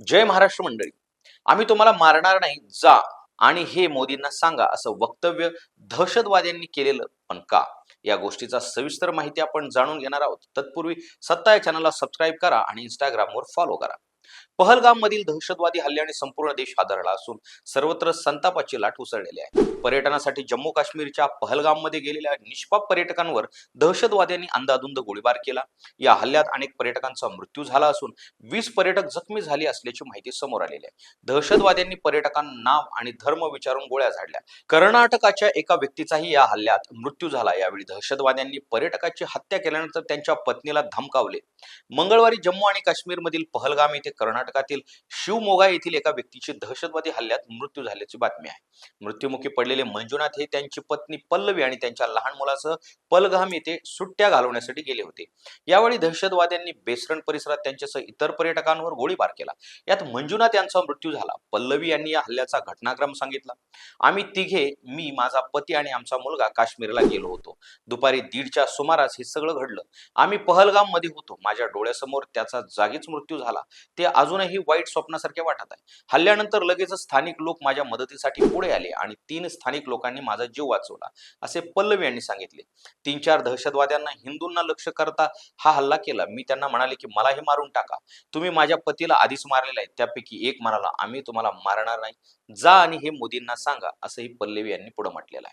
जय महाराष्ट्र मंडळी. आम्ही तुम्हाला मारणार नाही जा आणि हे मोदींना सांगा असं वक्तव्य दहशतवाद्यांनी केलेलं पण का? या गोष्टीचा सविस्तर माहिती आपण जाणून घेणार आहोत. तत्पूर्वी सत्ता या चॅनलला सबस्क्राईब करा आणि इंस्टाग्रामवर फॉलो करा. पहलगाम मधील दहशतवादी हल्ल्याने संपूर्ण देश हादरला असून सर्वत्र संतापाची लाट उसळलेली आहे. पर्यटनासाठी जम्मू काश्मीरच्या पहलगाममध्ये गेलेल्या निष्पाप पर्यटकांवर दहशतवाद्यांनी अंदाधुंद गोळीबार केला. या हल्ल्यात अनेक पर्यटकांचा मृत्यू झाला असून वीस पर्यटक जखमी झाले असल्याची माहिती समोर आलेली आहे. दहशतवाद्यांनी पर्यटकांना नाव आणि धर्म विचारून गोळ्या झाडल्या. कर्नाटकाच्या एका व्यक्तीचाही या हल्ल्यात मृत्यू झाला. यावेळी दहशतवाद्यांनी पर्यटकाची हत्या केल्यानंतर त्यांच्या पत्नीला धमकावले. मंगळवारी जम्मू आणि काश्मीरमधील पहलगाम येथे कर्नाटक कर्नाटकातील शिवमोगा येथील एका व्यक्तीची दहशतवादी हल्ल्यात मृत्यू झाल्याची बातमी आहे. मृत्यूमुखी पडलेले मंजुनाथ हे त्यांची पत्नी पल्लवी आणि त्यांच्या लहान मुलासह पलगाम येथे सुट्ट्या घालवण्यासाठी गेले होते. यावेळी दहशतवाद्यांनी बेसरण परिसरात त्यांच्यासह इतर पर्यटकांवर गोळीबार केला. यात मंजुनाथ यांचा मृत्यू झाला. पल्लवी यांनी या हल्ल्याचा घटनाक्रम सांगितला. आम्ही तिघे मी माझा पती आणि आमचा मुलगा काश्मीरला गेलो होतो. दुपारी दीडच्या सुमारास हे सगळं घडलं. आम्ही पहलगाममध्ये होतो. माझ्या डोळ्यासमोर त्याचा जागीच मृत्यू झाला. ते अजून अजूनही वाईट स्वप्नासारखे वाटत आहे. हल्ल्यानंतर लगेच स्थानिक लोक माझ्या मदतीसाठी पुढे आले आणि तीन स्थानिक लोकांनी माझा जीव वाचवला असे पल्लवी यांनी सांगितले. तीन चार दहशतवाद्यांना हिंदूंना लक्ष करता हा हल्ला केला. मी त्यांना म्हणाले की मलाही मारून टाका. तुम्ही माझ्या पतीला आधीच मारलेला आहे. त्यापैकी एक म्हणाला आम्ही तुम्हाला मारणार नाही. जा आणि हे मोदींना सांगा असंही पल्लवी यांनी पुढे म्हटलेलं आहे.